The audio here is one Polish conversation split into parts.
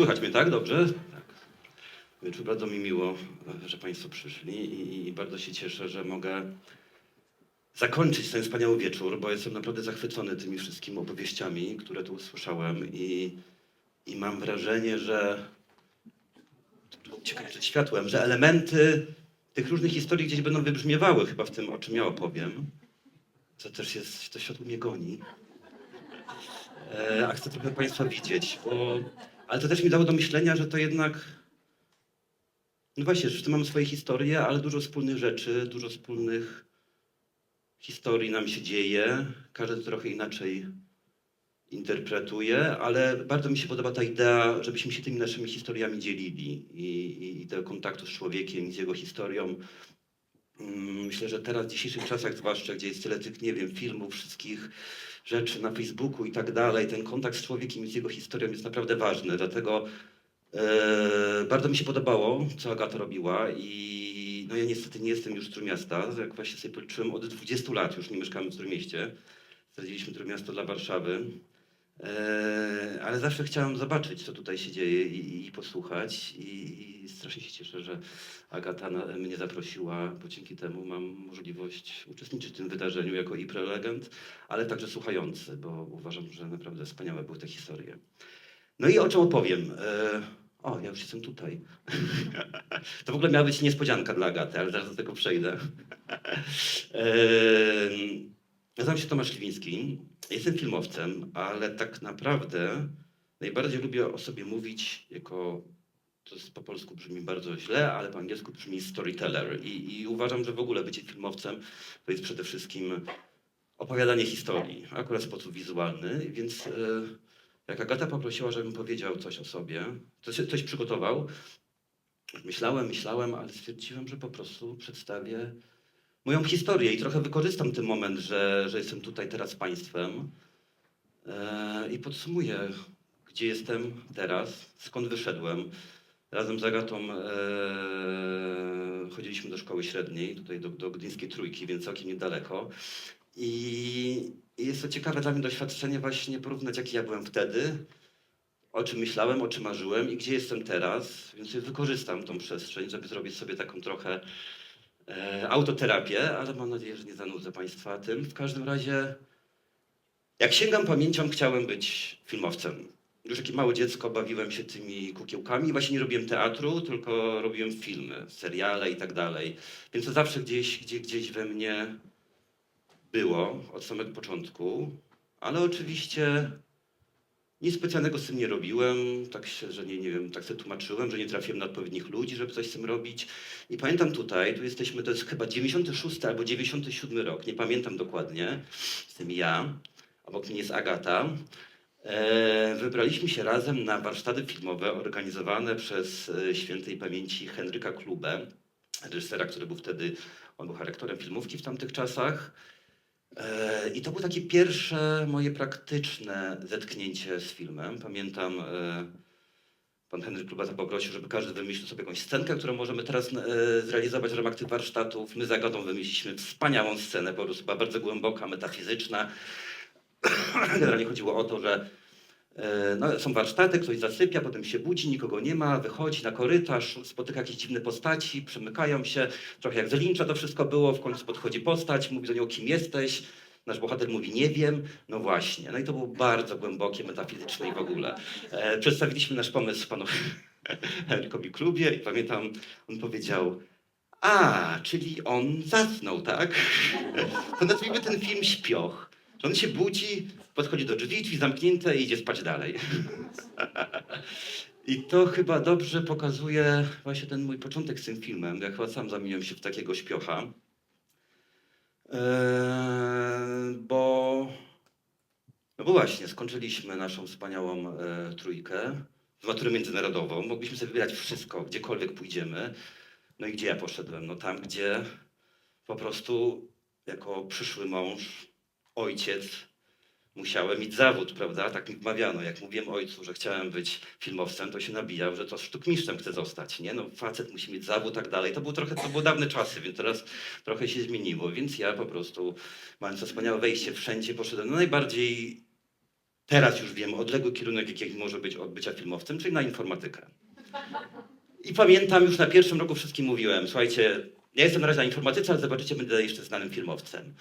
Słychać mnie, tak? Dobrze? Tak. Więc bardzo mi miło, że Państwo przyszli i, bardzo się cieszę, że mogę zakończyć ten wspaniały wieczór, bo jestem naprawdę zachwycony tymi wszystkimi opowieściami, które tu usłyszałem i, i mam wrażenie, że ciekawe przed światłem, że elementy tych różnych historii gdzieś będą wybrzmiewały chyba w tym, o czym ja opowiem. Co też jest, to światło mnie goni. E, a chcę trochę Państwa widzieć, bo... Ale to też mi dało do myślenia, że to jednak... No właśnie, że mamy swoje historie, ale dużo wspólnych rzeczy, dużo wspólnych historii nam się dzieje. Każdy to trochę inaczej interpretuje, ale bardzo mi się podoba ta idea, żebyśmy się tymi naszymi historiami dzielili i, i, i tego kontaktu z człowiekiem z jego historią. Mm, Myślę, że teraz w dzisiejszych czasach, zwłaszcza gdzie jest tyle tych, nie wiem, filmów, wszystkich rzeczy na Facebooku i tak dalej, ten kontakt z człowiekiem i z jego historią jest naprawdę ważny. Dlatego e, bardzo mi się podobało, co Agata robiła i no ja niestety nie jestem już z Trójmiasta, jak właśnie sobie policzyłem, od 20 lat już nie mieszkamy w Trójmieście. Straciliśmy Trójmiasto dla Warszawy. E, ale zawsze chciałem zobaczyć, co tutaj się dzieje i, i posłuchać. I, I strasznie się cieszę, że Agata na, mnie zaprosiła, bo dzięki temu mam możliwość uczestniczyć w tym wydarzeniu jako i prelegent, ale także słuchający, bo uważam, że naprawdę wspaniałe były te historie. No i o czym opowiem? E, o, ja już jestem tutaj. to w ogóle miała być niespodzianka dla Agaty, ale zaraz do tego przejdę. nazywam się Tomasz Liwiński. Jestem filmowcem, ale tak naprawdę najbardziej lubię o sobie mówić jako, to jest po polsku brzmi bardzo źle, ale po angielsku brzmi storyteller. I, I uważam, że w ogóle bycie filmowcem to jest przede wszystkim opowiadanie historii, akurat w sposób wizualny, więc e, jak Agata poprosiła, żebym powiedział coś o sobie, coś, coś przygotował, myślałem, myślałem, ale stwierdziłem, że po prostu przedstawię moją historię i trochę wykorzystam ten moment, że, że jestem tutaj teraz z Państwem e, i podsumuję, gdzie jestem teraz, skąd wyszedłem. Razem z Agatą e, chodziliśmy do szkoły średniej, tutaj do, do Gdyńskiej Trójki, więc całkiem niedaleko. I, I jest to ciekawe dla mnie doświadczenie właśnie porównać, jaki ja byłem wtedy, o czym myślałem, o czym marzyłem i gdzie jestem teraz, więc wykorzystam tą przestrzeń, żeby zrobić sobie taką trochę e, autoterapię, ale mam nadzieję, że nie zanudzę Państwa tym. W każdym razie, jak sięgam pamięcią, chciałem być filmowcem. Już jako małe dziecko bawiłem się tymi kukiełkami. Właśnie nie robiłem teatru, tylko robiłem filmy, seriale i tak dalej. Więc to zawsze gdzieś, gdzieś, gdzieś we mnie było od samego początku. Ale oczywiście nic specjalnego z tym nie robiłem, tak się, że nie, nie wiem, tak sobie tłumaczyłem, że nie trafiłem na odpowiednich ludzi, żeby coś z tym robić. I pamiętam tutaj, tu jesteśmy, to jest chyba 96 albo 97 rok, nie pamiętam dokładnie, jestem ja, obok mnie jest Agata. E, wybraliśmy się razem na warsztaty filmowe organizowane przez e, świętej pamięci Henryka Klubę, reżysera, który był wtedy, on był charakterem filmówki w tamtych czasach. E, I to było takie pierwsze moje praktyczne zetknięcie z filmem. Pamiętam, e, pan Henryk Klubata poprosił, żeby każdy wymyślił sobie jakąś scenkę, którą możemy teraz e, zrealizować w ramach tych warsztatów. My z Agatą wymyśliliśmy wspaniałą scenę, po prostu była bardzo głęboka, metafizyczna. Generalnie chodziło o to, że no, są warsztaty, ktoś zasypia, potem się budzi, nikogo nie ma, wychodzi na korytarz, spotyka jakieś dziwne postaci, przemykają się, trochę jak z Lyncha to wszystko było, w końcu podchodzi postać, mówi do niego kim jesteś, nasz bohater mówi nie wiem, no właśnie. No i to było bardzo głębokie, metafizyczne i w ogóle. E, przedstawiliśmy nasz pomysł panu Henrykowi Klubie i pamiętam, on powiedział, a, czyli on zasnął, tak? To nazwijmy ten film Śpioch. Że on się budzi, podchodzi do drzwi, drzwi zamknięte i idzie spać dalej. I to chyba dobrze pokazuje właśnie ten mój początek z tym filmem. Ja chyba sam zamieniłem się w takiego śpiocha. Eee, bo, no bo właśnie, skończyliśmy naszą wspaniałą e, trójkę z maturę międzynarodową. Mogliśmy sobie wybierać wszystko, gdziekolwiek pójdziemy. No i gdzie ja poszedłem? No tam, gdzie po prostu jako przyszły mąż, ojciec, musiałem mieć zawód, prawda? Tak mi wmawiano. Jak mówiłem ojcu, że chciałem być filmowcem, to się nabijał, że to sztukmistrzem chcę zostać, nie? No facet musi mieć zawód, tak dalej. To było trochę, to były dawne czasy, więc teraz trochę się zmieniło. Więc ja po prostu, mając to wspaniałe wejście wszędzie, poszedłem na najbardziej teraz już wiem, odległy kierunek, jaki może być od bycia filmowcem, czyli na informatykę. I pamiętam, już na pierwszym roku wszystkim mówiłem, słuchajcie, ja jestem na razie na informatyce, ale zobaczycie, będę jeszcze znanym filmowcem.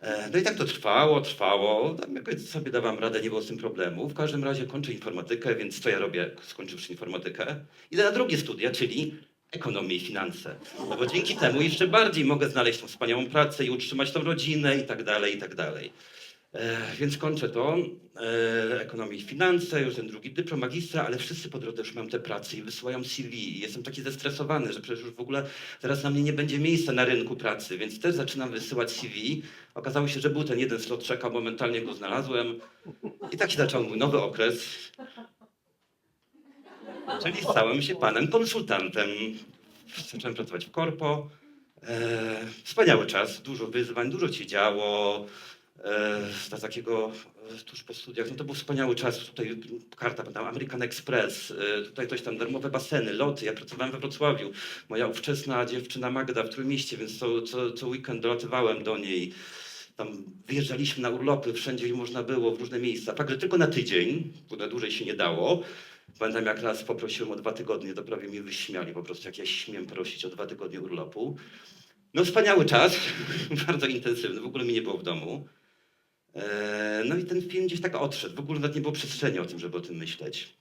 E, No i tak to trwało, trwało. Jakoś sobie dawałem radę, nie było z tym problemu. W każdym razie kończę informatykę, więc co ja robię, skończywszy informatykę? Idę na drugie studia, czyli ekonomię i finanse. No bo dzięki temu jeszcze bardziej mogę znaleźć tą wspaniałą pracę i utrzymać tą rodzinę i tak dalej, i tak dalej. E, więc kończę to, e, ekonomię i finanse, już ten drugi dyplom magistra, ale wszyscy po drodze już mają te prace i wysyłają CV. Jestem taki zestresowany, że przecież już w ogóle teraz na mnie nie będzie miejsca na rynku pracy, więc też zaczynam wysyłać CV. Okazało się, że był ten jeden slot czeka, momentalnie go znalazłem. I tak się zaczął mój nowy okres. Czyli stałem się panem konsultantem. Zacząłem pracować w korpo. E, wspaniały czas, dużo wyzwań, dużo się działo. E, dla takiego e, tuż po studiach, no to był wspaniały czas. Tutaj karta, pamiętam, American Express, e, tutaj coś tam, darmowe baseny, loty. Ja pracowałem we Wrocławiu. Moja ówczesna dziewczyna Magda w Trójmieście, więc co, co, co weekend dolatywałem do niej. Tam wyjeżdżaliśmy na urlopy, wszędzie można było, w różne miejsca. Fakt, że tylko na tydzień, bo na dłużej się nie dało. Pamiętam, jak raz poprosiłem o dwa tygodnie, to prawie mnie wyśmiali po prostu, jak ja śmiem prosić o dwa tygodnie urlopu. No wspaniały czas, bardzo intensywny, w ogóle mi nie było w domu. Eee, No i ten film gdzieś tak odszedł. W ogóle nawet nie było przestrzeni o tym, żeby o tym myśleć.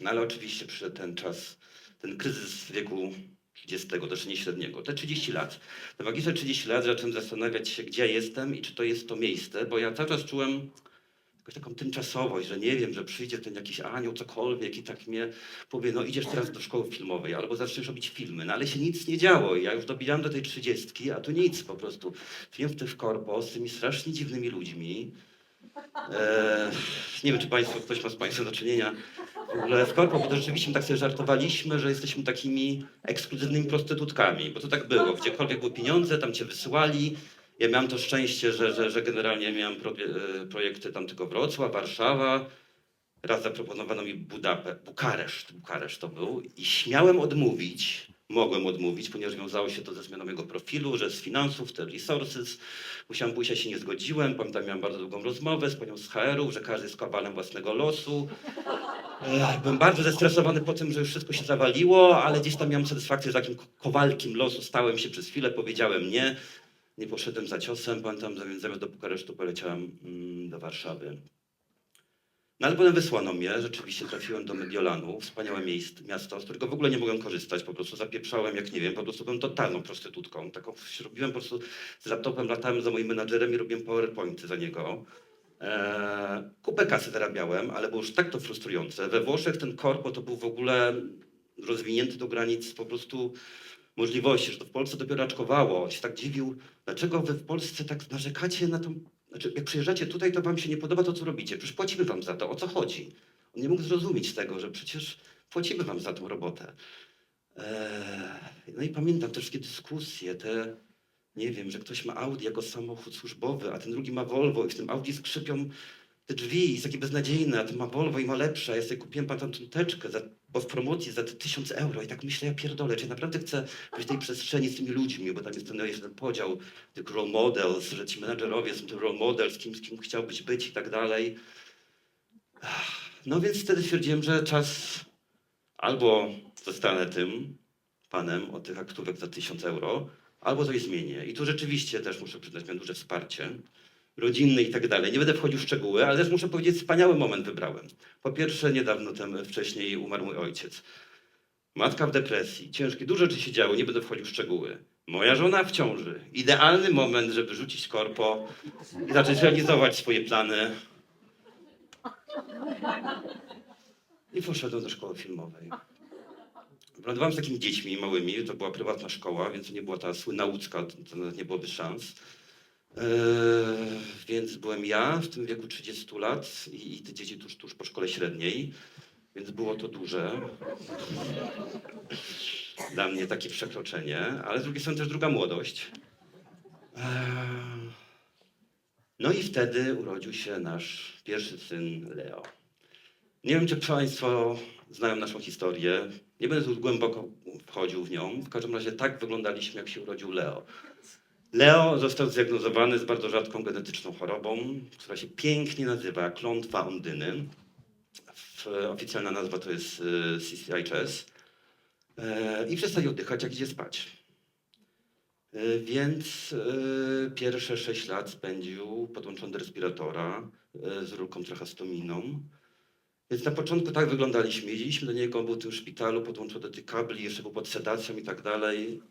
No ale oczywiście przyszedł ten czas, ten kryzys wieku 30, też nie średniego, te 30 lat. Na magistrze 30 lat zacząłem zastanawiać się, gdzie jestem i czy to jest to miejsce, bo ja cały czas czułem jakąś taką tymczasowość, że nie wiem, że przyjdzie ten jakiś anioł, cokolwiek i tak mnie powie, no idziesz teraz do szkoły filmowej albo zaczniesz robić filmy, no ale się nic nie działo i ja już dobijałem do tej trzydziestki, a tu nic po prostu. Film w tych korpo z tymi strasznie dziwnymi ludźmi. E, nie wiem, czy państwo, ktoś ma z państwem do czynienia w ogóle w korpo, bo to rzeczywiście tak sobie żartowaliśmy, że jesteśmy takimi ekskluzywnymi prostytutkami, bo to tak było. Gdziekolwiek były pieniądze, tam cię wysyłali. Ja miałem to szczęście, że, że, że generalnie miałem pro, e, projekty tam tylko Wrocław, Warszawa. Raz zaproponowano mi Budape, Bukareszt, Bukareszt to był. I śmiałem odmówić, mogłem odmówić, ponieważ wiązało się to ze zmianą mojego profilu, że z finansów, te resources, musiałem pójść, ja się nie zgodziłem, pamiętam, miałem bardzo długą rozmowę z panią z HR-u, że każdy jest kawalem własnego losu. Ech, Byłem bardzo zestresowany po tym, że już wszystko się zawaliło, ale gdzieś tam miałem satysfakcję, że takim ko- kowalkiem losu stałem się przez chwilę, powiedziałem nie, nie poszedłem za ciosem, pamiętam, zamiast zamiast do Bukaresztu poleciałem mm, do Warszawy. No ale potem wysłano mnie, rzeczywiście trafiłem do Mediolanu, wspaniałe miejsc, miasto, z którego w ogóle nie mogłem korzystać, po prostu zapieprzałem jak nie wiem, po prostu byłem totalną prostytutką. Taką robiłem po prostu z laptopem, latałem za moim menadżerem i robiłem powerpointy za niego. Eee, kupę kasy zarabiałem, ale było już tak to frustrujące. We Włoszech ten korpo to był w ogóle rozwinięty do granic po prostu możliwości, że to w Polsce dopiero raczkowało. On się tak dziwił, dlaczego wy w Polsce tak narzekacie na tą... Znaczy, jak przyjeżdżacie tutaj, to wam się nie podoba to, co robicie. Przecież płacimy wam za to. O co chodzi? On nie mógł zrozumieć tego, że przecież płacimy wam za tą robotę. Eee, no i pamiętam te wszystkie dyskusje, te... Nie wiem, że ktoś ma Audi jako samochód służbowy, a ten drugi ma Volvo i w tym Audi skrzypią te drzwi, jest takie beznadziejne, a ten ma Volvo i ma lepsze. Ja sobie kupiłem pamiętam tą teczkę, za, bo w promocji za te 1000 euro i tak myślę, ja pierdolę, czy ja naprawdę chcę być w tej przestrzeni z tymi ludźmi, bo tam jest ten, jest ten podział tych role models, że ci menadżerowie są tym role models, kim, z kim chciałbyś być i tak dalej. No więc wtedy stwierdziłem, że czas albo zostanę tym panem od tych aktówek za 1000 euro, albo coś zmienię. I tu rzeczywiście też muszę przyznać, miałem duże wsparcie rodzinne i tak dalej. Nie będę wchodził w szczegóły, ale też muszę powiedzieć, wspaniały moment wybrałem. Po pierwsze, niedawno tem, wcześniej umarł mój ojciec. Matka w depresji, ciężkie, dużo rzeczy się działo, nie będę wchodził w szczegóły. Moja żona w ciąży. Idealny moment, żeby rzucić korpo i zacząć realizować swoje plany. I poszedłem do szkoły filmowej. Wylądowałem z takimi dziećmi małymi, to była prywatna szkoła, więc nie była ta słynna łódzka, to nawet nie byłoby szans. Eee, więc byłem ja w tym wieku 30 lat i, i te dzieci tuż, tuż po szkole średniej, więc było to duże. Dla mnie takie przekroczenie, ale z drugiej strony też druga młodość. Eee, no i wtedy urodził się nasz pierwszy syn Leo. Nie wiem, czy Państwo znają naszą historię. Nie będę tu głęboko wchodził w nią. W każdym razie tak wyglądaliśmy, jak się urodził Leo. Leo został zdiagnozowany z bardzo rzadką genetyczną chorobą, która się pięknie nazywa klątwa Ondyny. Oficjalna nazwa to jest y, CCHS. E, I przestał oddychać, jak idzie spać. E, Więc e, pierwsze 6 lat spędził podłączony do respiratora e, z rurką tracheostominą. Więc na początku tak wyglądaliśmy. Jeździliśmy do niego, był w tym szpitalu, podłączony do tych kabli, jeszcze był pod sedacją i tak dalej.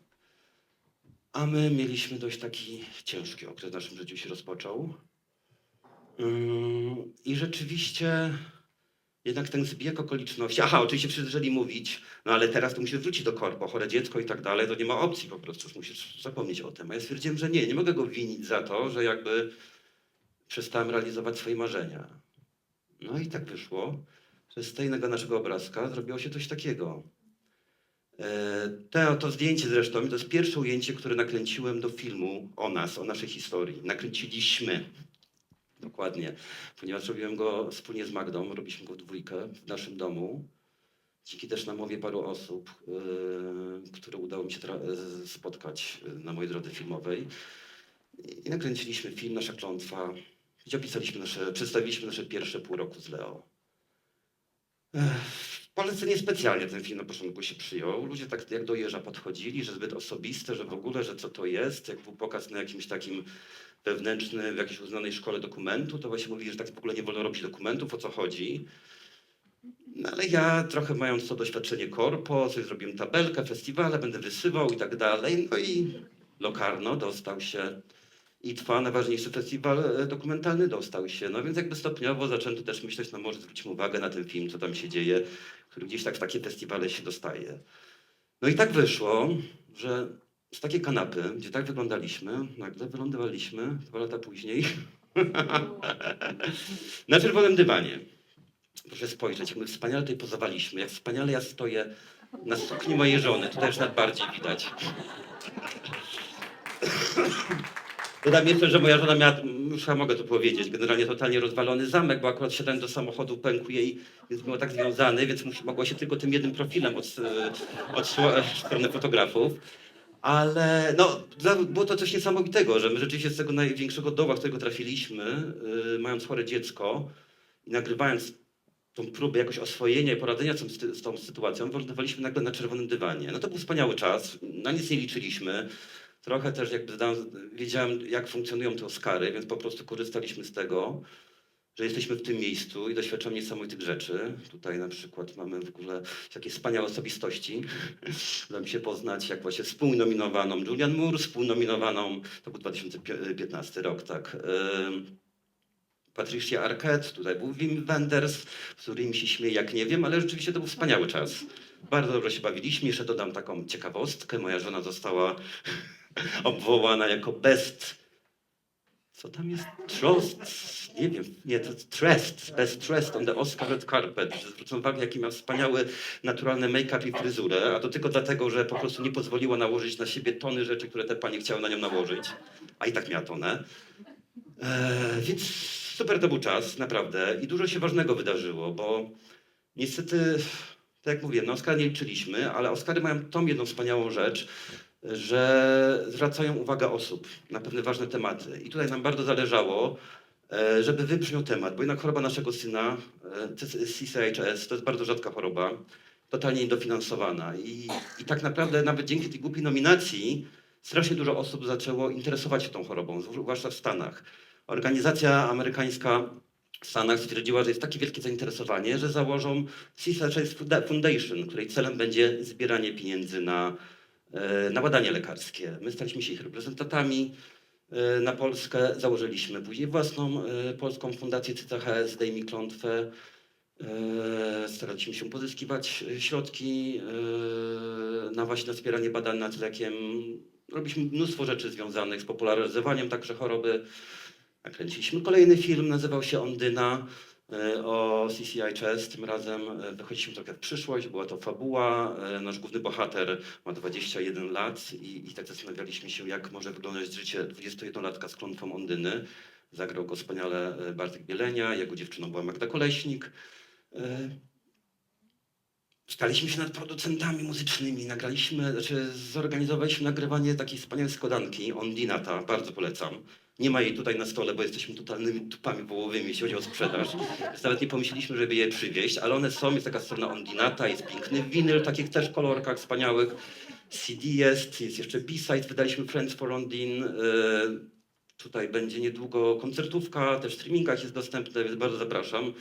A my mieliśmy dość taki ciężki okres w naszym życiu się rozpoczął. Ym, I rzeczywiście jednak ten zbieg okoliczności. Aha, oczywiście wszyscy mówić, no ale teraz to musisz wrócić do korpo, chore dziecko i tak dalej, to nie ma opcji po prostu, musisz zapomnieć o tym. A ja stwierdziłem, że nie, nie mogę go winić za to, że jakby przestałem realizować swoje marzenia. No i tak wyszło, że z tego naszego obrazka zrobiło się coś takiego. E, To, zdjęcie zresztą to jest pierwsze ujęcie, które nakręciłem do filmu o nas, o naszej historii. Nakręciliśmy. Dokładnie. Ponieważ robiłem go wspólnie z Magdą, robiliśmy go w dwójkę w naszym domu. Dzięki też namowie paru osób, yy, które udało mi się z- spotkać na mojej drodze filmowej. I nakręciliśmy film Nasza Klątwa, gdzie opisaliśmy nasze, przedstawiliśmy nasze pierwsze pół roku z Leo. Ech, Polsce niespecjalnie ten film na początku się przyjął. Ludzie tak jak do jeża podchodzili, że zbyt osobiste, że w ogóle, że co to jest. Jak był pokaz na jakimś takim wewnętrznym, w jakiejś uznanej szkole dokumentu, to właśnie mówili, że tak w ogóle nie wolno robić dokumentów, o co chodzi. No ale ja trochę mając to doświadczenie korpo, coś zrobiłem tabelkę, festiwale, będę wysyłał i tak dalej. No i Locarno dostał się i trwa najważniejszy festiwal e, dokumentalny dostał się. No więc jakby stopniowo zaczęto też myśleć, no może zwróćmy uwagę na ten film, co tam się dzieje, który gdzieś tak w takie festiwale się dostaje. No i tak wyszło, że z takiej kanapy, gdzie tak wyglądaliśmy, nagle wylądowaliśmy dwa lata później na czerwonym dywanie. Proszę spojrzeć, jak my wspaniale tutaj pozowaliśmy, jak wspaniale ja stoję na sukni mojej żony. Tutaj już nawet bardziej widać. Dodam jeszcze, że moja żona miała, już ja mogę to powiedzieć, generalnie totalnie rozwalony zamek, bo akurat siadając do samochodu pękł jej, więc było tak związany, więc musi, mogła się tylko tym jednym profilem od, od strony fotografów. Ale no, było to coś niesamowitego, że my rzeczywiście z tego największego doła, w którego trafiliśmy, yy, mając chore dziecko i nagrywając tą próbę jakoś oswojenia i poradzenia z, z tą sytuacją, wylądowaliśmy nagle na czerwonym dywanie. No to był wspaniały czas, na nic nie liczyliśmy. Trochę też jakby zdałem, wiedziałem, jak funkcjonują te Oscary, więc po prostu korzystaliśmy z tego, że jesteśmy w tym miejscu i doświadczamy niesamowitych rzeczy. Tutaj na przykład mamy w ogóle jakieś wspaniałe osobistości. Uda mi się poznać, jak właśnie współnominowaną Julian Moore, współnominowaną, to był 2015 rok, tak. Patricia Arquette, tutaj był Wim Wenders, z którym się śmieję jak nie wiem, ale rzeczywiście to był wspaniały czas. Bardzo dobrze się bawiliśmy. Jeszcze dodam taką ciekawostkę. Moja żona została obwołana jako best. Co tam jest? Trust? Nie wiem, nie, to Trust, Best Trust on the Oscar Red Carpet. Że Zwrócą uwagę, jaki ma wspaniały, naturalny make-up i fryzurę, a to tylko dlatego, że po prostu nie pozwoliła nałożyć na siebie tony rzeczy, które te panie chciały na nią nałożyć, a i tak miała tonę. Eee, więc super to był czas, naprawdę. I dużo się ważnego wydarzyło, bo niestety, tak jak mówię, na Oscar nie liczyliśmy, ale Oscary mają tą jedną wspaniałą rzecz, że zwracają uwagę osób na pewne ważne tematy. I tutaj nam bardzo zależało, e, żeby wybrzmiał temat, bo jednak choroba naszego syna, e, CCHS, to jest bardzo rzadka choroba, totalnie niedofinansowana. I, I tak naprawdę nawet dzięki tej głupiej nominacji strasznie dużo osób zaczęło interesować się tą chorobą, zwłaszcza w Stanach. Organizacja amerykańska w Stanach stwierdziła, że jest takie wielkie zainteresowanie, że założą CCHS Foundation, której celem będzie zbieranie pieniędzy na, na badania lekarskie. My staliśmy się ich reprezentantami e, na Polskę, założyliśmy później własną e, polską fundację CCHS, Dej mi klątwę. E, Staraliśmy się pozyskiwać e, środki e, na właśnie wspieranie badań nad lekiem. Robiliśmy mnóstwo rzeczy związanych z popularyzowaniem także choroby. Nakręciliśmy kolejny film, nazywał się Ondyna e, o CCHS. Tym razem e, wychodziliśmy trochę w przyszłość, była to fabuła. E, Nasz główny bohater ma 21 lat i, i tak zastanawialiśmy się, jak może wyglądać życie 21-latka z klątwą Ondyny. Zagrał go wspaniale Bartek Bielenia, jego dziewczyną była Magda Koleśnik. Staliśmy się nad producentami muzycznymi, nagraliśmy, znaczy zorganizowaliśmy nagrywanie takiej wspaniałej składanki, Ondinata, bardzo polecam. Nie ma jej tutaj na stole, bo jesteśmy totalnymi tupami wołowymi, jeśli chodzi o sprzedaż. Więc nawet nie pomyśleliśmy, żeby je przywieźć, ale one są, jest taka strona Ondinata, jest piękny winyl w takich też kolorkach wspaniałych. CD jest, jest jeszcze B-side, wydaliśmy Friends for Ondin. Yy, tutaj będzie niedługo koncertówka, też w streamingach jest dostępne, więc bardzo zapraszam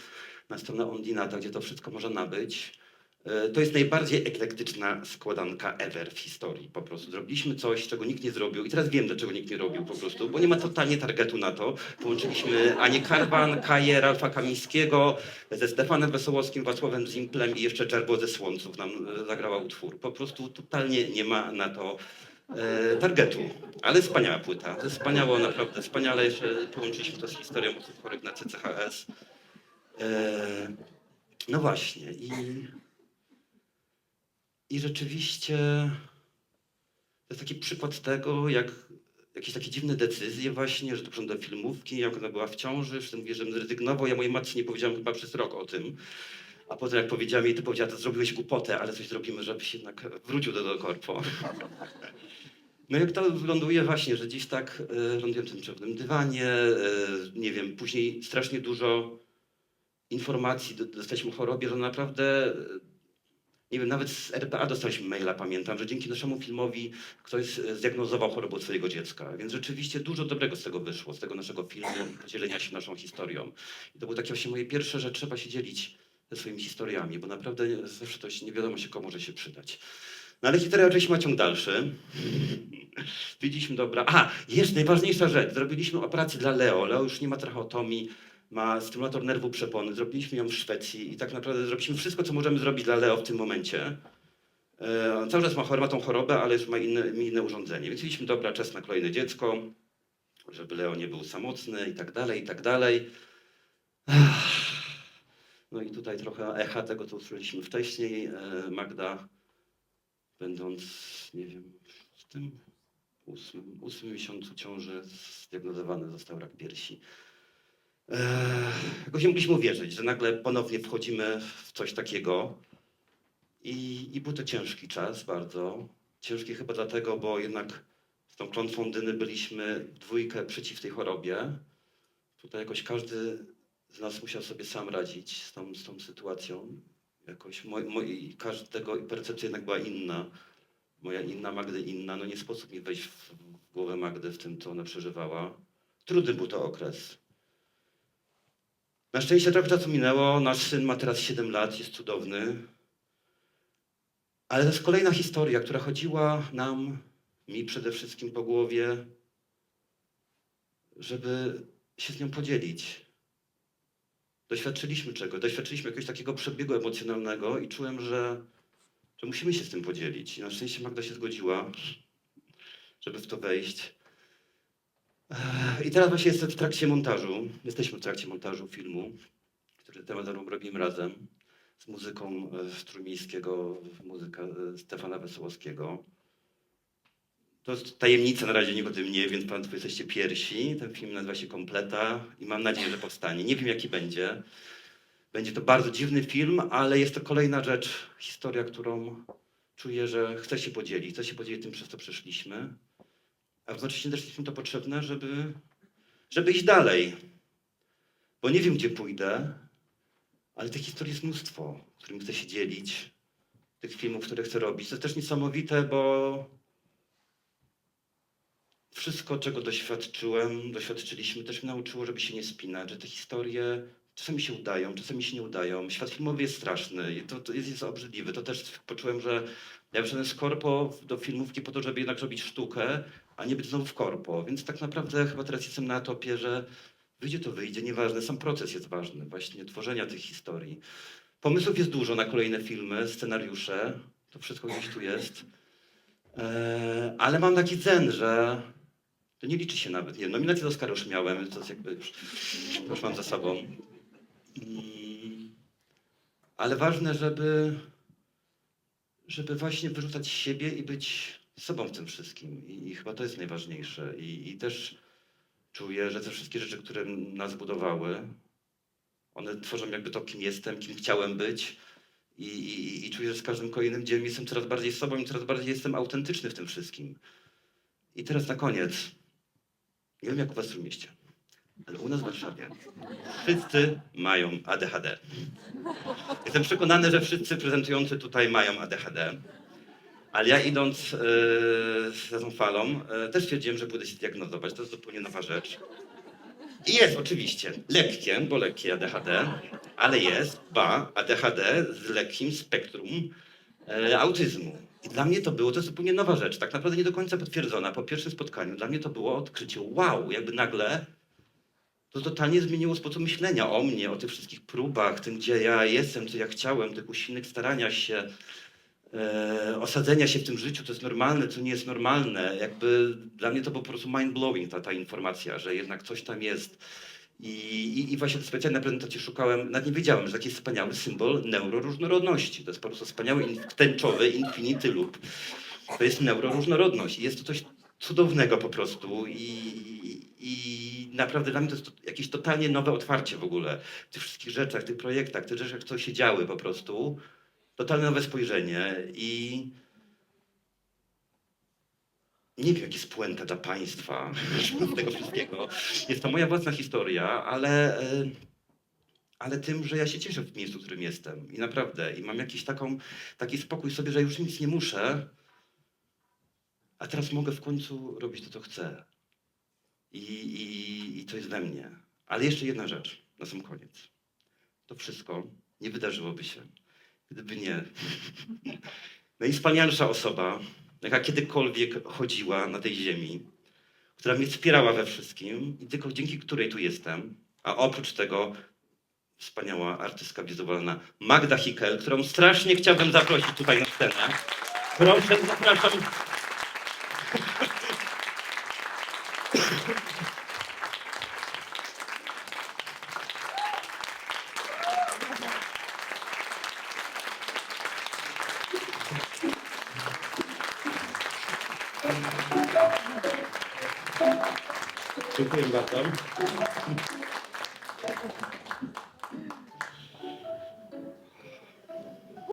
na stronę Ondinata, gdzie to wszystko można nabyć. E, To jest najbardziej eklektyczna składanka ever w historii. Po prostu zrobiliśmy coś, czego nikt nie zrobił i teraz wiem, dlaczego nikt nie robił po prostu, bo nie ma totalnie targetu na to. Połączyliśmy Anię Karwan, Kaję, Ralfa Kamińskiego ze Stefanem Wesołowskim, Wacławem Zimplem i jeszcze Czerwo ze Słońców nam e, zagrała utwór. Po prostu totalnie nie ma na to e, targetu. Ale wspaniała płyta. To jest wspaniało, naprawdę wspaniale. Jeszcze połączyliśmy to z historią osób chorych na CCHS. No właśnie i... I rzeczywiście to jest taki przykład tego, jak jakieś takie dziwne decyzje właśnie, że to do filmówki, jak ona była w ciąży, że mówię, że zrezygnował. Ja mojej matce nie powiedziałem chyba przez rok o tym. A potem jak powiedziałem jej, to powiedziała, to zrobiłeś głupotę, ale coś zrobimy, żebyś jednak wrócił do, do korpo. No jak to ląduje właśnie, że gdzieś tak e, ląduję w tym czerwonym dywanie, e, nie wiem, później strasznie dużo informacji do- dostaliśmy o chorobie, że naprawdę nie wiem, nawet z RPA dostaliśmy maila, pamiętam, że dzięki naszemu filmowi ktoś e, zdiagnozował chorobę swojego dziecka. Więc rzeczywiście dużo dobrego z tego wyszło, z tego naszego filmu i podzielenia się naszą historią. I to były takie właśnie moje pierwsze, że trzeba się dzielić ze swoimi historiami, bo naprawdę zawsze się, nie wiadomo się komu może się przydać. No ale historia oczywiście ma ciąg dalszy. Widzieliśmy dobra. A, jeszcze najważniejsza rzecz. Zrobiliśmy operację dla Leo. Leo już nie ma tracheotomii, ma stymulator nerwu przepony. Zrobiliśmy ją w Szwecji i tak naprawdę zrobiliśmy wszystko, co możemy zrobić dla Leo w tym momencie. E, on cały czas ma, ma tą chorobę, ale już ma inne, inne urządzenie. Więc mieliśmy dobra, czas na kolejne dziecko, żeby Leo nie był samotny i tak dalej, i tak dalej. No i tutaj trochę echa tego, co usłyszeliśmy wcześniej. E, Magda, będąc, nie wiem, w tym ósmym, ósmym miesiącu ciąży zdiagnozowany został rak piersi. Eee, jakoś mogliśmy uwierzyć, że nagle ponownie wchodzimy w coś takiego. I, I był to ciężki czas, bardzo. Ciężki chyba dlatego, bo jednak z tą klątwą Dyny byliśmy dwójkę przeciw tej chorobie. Tutaj jakoś każdy z nas musiał sobie sam radzić z tą, z tą sytuacją. Jakoś moj, moj, każdego percepcja jednak była inna. Moja inna, Magdy inna. No nie sposób mi wejść w, w głowę Magdy w tym, co ona przeżywała. Trudny był to okres. Na szczęście trochę czasu minęło. Nasz syn ma teraz 7 lat, jest cudowny. Ale to jest kolejna historia, która chodziła nam, mi przede wszystkim po głowie, żeby się z nią podzielić. Doświadczyliśmy czego? Doświadczyliśmy jakiegoś takiego przebiegu emocjonalnego i czułem, że, że musimy się z tym podzielić. I na szczęście Magda się zgodziła, żeby w to wejść. I teraz właśnie jestem w trakcie montażu. Jesteśmy w trakcie montażu filmu, który temat robimy razem z muzyką e, trójmiejskiego, muzyka e, Stefana Wesołowskiego. To jest tajemnica, na razie nikt o tym nie więc Państwo jesteście pierwsi. Ten film nazywa się Kompleta i mam nadzieję, że powstanie. Nie wiem, jaki będzie. Będzie to bardzo dziwny film, ale jest to kolejna rzecz, historia, którą czuję, że chcę się podzielić. Chcę się podzielić tym, przez co przeszliśmy. A jednocześnie też jest mi to potrzebne, żeby, żeby iść dalej. Bo nie wiem, gdzie pójdę, ale tych historii jest mnóstwo, którymi chcę się dzielić. Tych filmów, które chcę robić. To jest też niesamowite, bo wszystko, czego doświadczyłem, doświadczyliśmy, też mnie nauczyło, żeby się nie spinać, że te historie czasami się udają, czasami się nie udają. Świat filmowy jest straszny to, to jest, jest obrzydliwy. To też poczułem, że ja wszedłem z korpo do filmówki po to, żeby jednak robić sztukę, a nie być znowu w korpo. Więc tak naprawdę chyba teraz jestem na etapie, że wyjdzie to wyjdzie, nieważne, sam proces jest ważny, właśnie tworzenia tych historii. Pomysłów jest dużo na kolejne filmy, scenariusze, to wszystko gdzieś tu jest. Eee, ale mam taki zen, że to nie liczy się nawet. Nie, nominację do Oscara już miałem, to jakby już, już mam za sobą. Mm, ale ważne, żeby, żeby właśnie wyrzucać siebie i być sobą w tym wszystkim. I, i chyba to jest najważniejsze. I, I też czuję, że te wszystkie rzeczy, które nas budowały, one tworzą jakby to, kim jestem, kim chciałem być. I, i, I czuję, że z każdym kolejnym dniem jestem coraz bardziej sobą i coraz bardziej jestem autentyczny w tym wszystkim. I teraz na koniec. Nie wiem jak u was w mieście, ale u nas w Warszawie wszyscy mają ADHD. Jestem przekonany, że wszyscy prezentujący tutaj mają ADHD. Ale ja idąc e, za tą falą, e, też stwierdziłem, że pójdę się diagnozować. To jest zupełnie nowa rzecz. I jest oczywiście lekkie, bo lekkie ADHD, ale jest, ba, ADHD z lekkim spektrum e, autyzmu. I dla mnie to było, to jest zupełnie nowa rzecz, tak naprawdę nie do końca potwierdzona. Po pierwszym spotkaniu dla mnie to było odkrycie, wow, jakby nagle to totalnie zmieniło sposób myślenia o mnie, o tych wszystkich próbach, tym gdzie ja jestem, co ja chciałem, tych usilnych staraniach się, e, osadzenia się w tym życiu, co jest normalne, co nie jest normalne. Jakby dla mnie to był po prostu mind-blowing ta, ta informacja, że jednak coś tam jest. I, i, I właśnie specjalnie na prezentacji szukałem, nawet nie wiedziałem, że taki wspaniały symbol neuroróżnorodności. To jest po prostu wspaniały in, tęczowy infinity loop. To jest neuroróżnorodność jest to coś cudownego po prostu i, i naprawdę dla mnie to jest to jakieś totalnie nowe otwarcie w ogóle w tych wszystkich rzeczach, tych projektach, tych rzeczach, co się działy po prostu. Totalnie nowe spojrzenie i nie wiem, jaki jest puenta dla państwa tego wszystkiego. Jest to moja własna historia, ale, e, ale tym, że ja się cieszę w miejscu, w którym jestem. I naprawdę. I mam jakiś taką, taki spokój sobie, że już nic nie muszę, a teraz mogę w końcu robić to, co chcę. I, i, I to jest we mnie. Ale jeszcze jedna rzecz na sam koniec. To wszystko nie wydarzyłoby się, gdyby nie najwspanialsza osoba, jaka kiedykolwiek chodziła na tej ziemi, która mnie wspierała we wszystkim i tylko dzięki której tu jestem, a oprócz tego wspaniała artystka wizualna Magda Hickel, którą strasznie chciałbym zaprosić tutaj na scenę. Proszę, zapraszam.